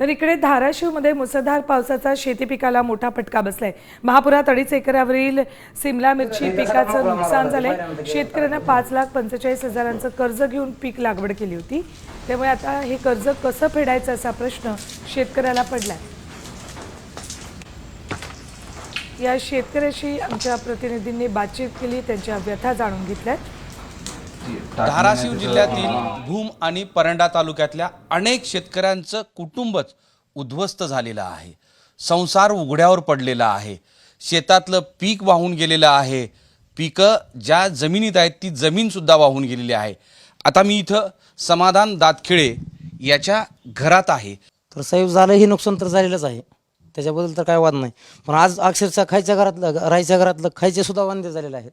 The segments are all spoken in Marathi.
तर इकडे धाराशिवमध्ये मुसळधार पावसाचा शेती पिकाला मोठा फटका बसलाय. महापुरात अडीच एकरावरील सिमला मिरची पिकाचं नुकसान झालंय. शेतकऱ्यांना पाच लाख पंचेचाळीस हजारांचं कर्ज घेऊन पीक लागवड केली होती. त्यामुळे आता हे कर्ज कसं फेडायचं असा प्रश्न शेतकऱ्याला पडलाय. या शेतकऱ्याशी आमच्या प्रतिनिधींनी बातचीत केली त्यांच्या व्यथा जाणून घेतल्यात. धाराशिव जिल्ह्यातील भूम आणि परंडा तालुक्यातल्या अनेक शेतकऱ्यांचं कुटुंबच उद्ध्वस्त झालेलं आहे. संसार उघड्यावर पडलेला आहे. शेतातलं पीक वाहून गेलेलं आहे. पिकं ज्या जमिनीत आहेत ती जमीनसुद्धा वाहून गेलेली आहे. आता मी इथं समाधान दातखिळे याच्या घरात आहे. तर साहेब झालं हे नुकसान तर झालेलंच आहे. त्याच्याबद्दल तर काय वाद नाही. पण आज अक्षरशः खायच्या घरातलं राहायच्या घरातलं खायचे सुद्धा वांदे झालेले आहेत.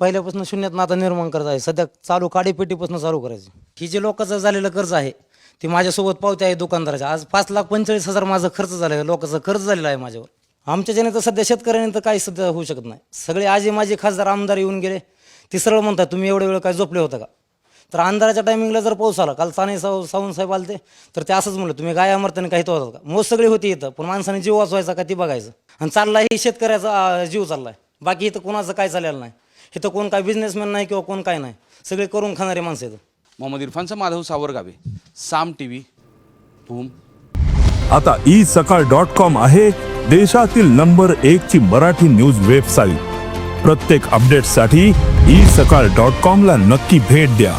पहिल्यापासून शून्यात नाता निर्माण करत आहे. सध्या चालू काडीपेटीपासून चालू करायची. ही जे लोकांचं झालेलं कर्ज आहे ते माझ्यासोबत पावते आहे दुकानदाराच्या आज पाच लाख पंचेचाळीस हजार माझं खर्च झालं आहे. लोकांचं खर्च झालेलं आहे माझ्यावर. आमच्याच्याने तर सध्या शेतकऱ्याने तर काही सध्या होऊ शकत नाही. सगळे आजी माझे खासदार आमदार येऊन गेले. ते सरळ म्हणतात तुम्ही एवढे वेळ काय झोपले होता का? तर अंधाराच्या टायमिंगला जर पाऊस आला काल साने साव सावंत साहेब आलते तर ते असंच म्हणलं तुम्ही गाय अमरताने काही तो होतात का? मोज सगळी होती इथं पण माणसाने जीव वाचवायचा का ती बघायचं. आणि चालला हे शेतकऱ्याचा जीव चाललाय. बाकी इथं कोणाचं काय चाललेलं नाही. इथं कोण काय बिझनेसमॅन नाही किंवा कोण काय नाही. सगळे करून खाणारे माणसं इथं मोहम्मद इरफानचा माधव सावरगावे. साम टी व्ही भूम आता ई सकाळ डॉट कॉम आहे देशातील नंबर एक ची मराठी न्यूज वेबसाईट. प्रत्येक अपडेटसाठी ई सकाळ डॉट कॉम ला नक्की भेट द्या.